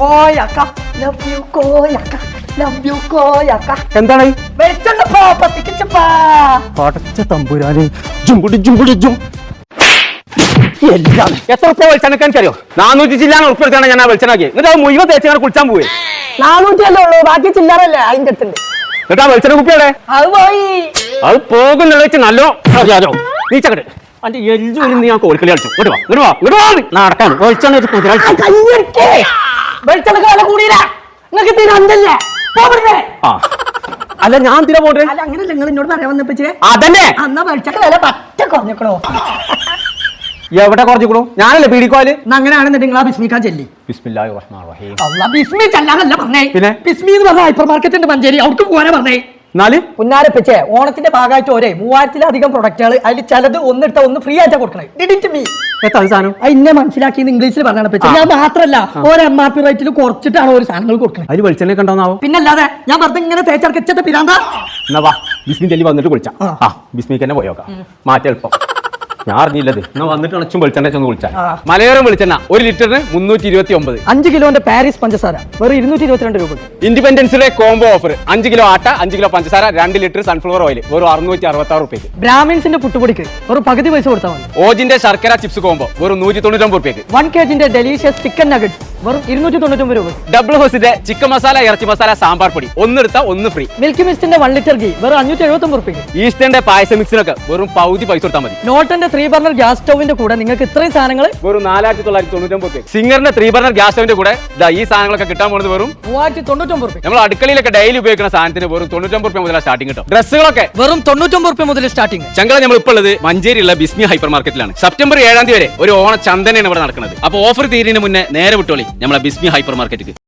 Koyakka love you Koyakka love you Koyakka. എന്താണ്? വെളിച്ചെണ്ണപ്പാ പത്തിക്കച്ചപ്പാ പടച്ച തമ്പുരാനെ ജുംകുടി ജുംകുടി ജും. എല്ലാം. എത്ര ഉപ്പ വെളിച്ചെണ്ണക്ക് എനിക്കറിയോ? നാനൂറ്റി ചില്ലാണ് ഉറപ്പ് എടുത്താണ് ഞാൻ ആ വെളിച്ചെണ്ണാക്കി എന്നിട്ട് അത് മുഴുവൻ തേച്ച് അങ്ങനെ കുളിച്ചാൻ പോയി നാനൂറ്റിയല്ലേ ഉള്ളൂ ബാക്കി ചില്ലറല്ലേ അതിന്റെ അടുത്തുണ്ട്. എന്നിട്ട് ആ വെളിച്ചെണ്ണ കുപ്പിയുടെ അത് പോയി. അത് പോകുന്നുള്ള വെച്ച് നല്ലോ അറിയാലോ നീച്ചക്കട്ട് അന്റെ എല്ലു നീ ഞാൻ കോൽക്കളി കളിച്ചു. ഇങ്ങോട്ട് വാ ഇങ്ങോട്ട് വാ ഇങ്ങോട്ട് വാ. നടക്കാൻ. വെളിച്ചെണ്ണ ഒരു കുതിര കളിച്ചു കയ്യടിക്കേ വില കൂടിയില്ല. നിങ്ങൾക്ക് തിരന്തല്ലേ അല്ല ഞാൻ തിര പോട്ടെ? അല്ല അങ്ങനെയല്ല നിങ്ങൾ എന്നോട് പറയാൻ വന്നപ്പച്ചേ അതന്നെ. അന്നാ വെളിച്ചെണ്ണ വില പറ്റ കുറഞ്ഞിക്കണോ? എവിടെ കുറച്ചിക്കണു ഞാനല്ലേ പീടിക്കോൽ എന്നാ അങ്ങനെയാണെന്നുണ്ടെങ്കിൽ നിങ്ങൾ ആ ബിസ്മിക്കാൻ ചെല്ലി. ബിസ്മില്ലാഹിർ റഹീം. അല്ല ബിസ്മി ചെല്ലാനല്ല പറഞ്ഞേ. പിന്നെ? ബിസ്മി എന്ന് പറഞ്ഞ ഹൈപ്പർ മാർക്കറ്റ് ഉണ്ട് മഞ്ചേരി. അവർക്ക് പോകാനാ പറഞ്ഞേ. എന്നാൽ പുന്നാരപ്പിച്ചേ ഓണത്തിന്റെ ഭാഗമായിട്ട് ഒരേ മൂവായിരത്തിലധികം പ്രൊഡക്റ്റുകൾ അതിൽ ചിലത് ഒന്നെടുത്ത ഒന്ന് ഫ്രീ ആയിട്ടാ കൊടുക്കണേ. ഡിഡിറ്റ് മീ എത്ര സാധനം? അത് ഇന്നെ മനസ്സിലാക്കി ഇംഗ്ലീഷിൽ പറഞ്ഞാണ് പറ്റും ഞാൻ മാത്രല്ല ഒരു എം ആർ പി റേറ്റിൽ കുറച്ചിട്ടാണ് ഒരു സാധനങ്ങൾ കൊടുക്കുന്നത് അതിൽ വെളിച്ചെണ്ണ കണ്ടോന്നാവോ പിന്നല്ലാതെ ഞാൻ വെറുതെ ഇങ്ങനെ തേച്ചടക്കച്ചത്തെ പിരാന്ത? എന്നാ വാ ബിസ്മി ചെല്ലി വന്നിട്ട് കുളിച്ചാ. ആ. ആ ബിസ്മിക്ക് തന്നെ പോയോക്കാം മാറ്റം എളുപ്പം. ഞാൻ അറിഞ്ഞില്ലത്. ഞാൻ വന്നിട്ട് അണച്ചും വെളിച്ചെണ്ണ ചെന്ന് വിളിച്ചാൽ. മലയോരം വെളിച്ചെണ്ണ ഒരു ലിറ്ററിന് മുന്നൂറ്റി ഇരുപത്തി ഒമ്പത് അഞ്ച് കിലോന്റെ പാരീസ് പഞ്ചസാര വെറും ഇരുന്നൂറ്റി ഇരുപത്തിരണ്ട് രൂപ ഇൻഡിപെൻഡൻസിലെ കോംബോ ഓഫർ അഞ്ച് കിലോ ആട്ട അഞ്ച് കിലോ പഞ്ചസാര രണ്ട് ലിറ്റർ സൺഫ്ലവർ ഓയിൽ വെറും അറുന്നൂറ്റി അറുപത്തി ആറ് റുപ്യക്ക് ബ്രാഹ്മിൻസിന്റെ പുട്ടുപൊടിക്ക് ഒരു പകുതി പൈസ കൊടുത്താൽ മതി. ഓജിന്റെ ശർക്കര ചിപ്സ് കോംബോ വെറും നൂറ്റി തൊണ്ണൂറ്റൊമ്പത് റുപ്യക്ക് വൺ കെ ജിന്റെ ഡെലീഷ്യസ് ചിക്കൻ നഗറ്റ്സ് വെറും ഇരുന്നൂറ്റി തൊണ്ണൂറ്റൊമ്പത് രൂപ. ഡബിൾ ഹോസിന്റെ ചിക്കൻ മസാല ഇറച്ചി മസാല സാമ്പാർ പൊടി. ഒന്നെടുത്ത ഒന്ന് ഫ്രീ മിൽക്കി മിസ്റ്റിന്റെ വൺ ലിറ്റർ ഗീ വെറും അഞ്ഞൂറ്റി എഴുപത്തി ഒമ്പത് റുപ്യക്ക്. ഈസ്റ്റേന്റെ പായസ മിക്സിനൊക്കെ വെറും പൗതി പൈസ കൊടുത്താൽ മതി. നോട്ടന്റെ ത്രീ ബർണർ ഗ്യാസ് സ്റ്റൗവിന്റെ കൂടെ നിങ്ങൾക്ക് ഇത്രയും സാധനങ്ങൾ വെറും നാലായിരത്തി തൊള്ളായിരത്തി തൊണ്ണൂറ്റൊമ്പത് റുപ്യ സിംഗറിന്റെ ത്രീ ബർണർ ഗ്യാസ് സ്റ്റൗവിന്റെ കൂടെ ഈ സാധനങ്ങളൊക്കെ കിട്ടാൻ പോകുന്നത് വെറും മൂവായിരത്തി തൊണ്ണൂറ്റൊമ്പത് റുപ്യ നമ്മൾ അടുക്കളയിലൊക്കെ ഡെയിലി ഉപയോഗിക്കുന്ന സാധനത്തിന് വെറും തൊണ്ണൂറ്റൊമ്പത് റുപ്യ മുതലാണ് സ്റ്റാർട്ടിംഗ് കിട്ടും. ഡ്രസ്സുകളൊക്കെ വെറും തൊണ്ണൂറ്റൊമ്പത് റുപ്യ മുതൽ സ്റ്റാർട്ടിംഗ് ചങ്കള നമ്മൾ ഇപ്പോൾ ഉള്ളത് മഞ്ചേരിയുള്ള ബിസ്മി ഹൈപ്പർ മാർക്കറ്റിലാണ് സെപ്റ്റംബർ ഏഴാം തീയതി വരെ ഒരു ഓണ ചന്തനയാണ് ഇവിടെ നടക്കുന്നത്. അപ്പോൾ ഓഫർ തീരുന്നതിന് മുന്നേ നേരെ വിട്ടോളി. നമ്മളെ ബിസ്മി ഹൈപ്പർ മാർക്കറ്റിക്ക്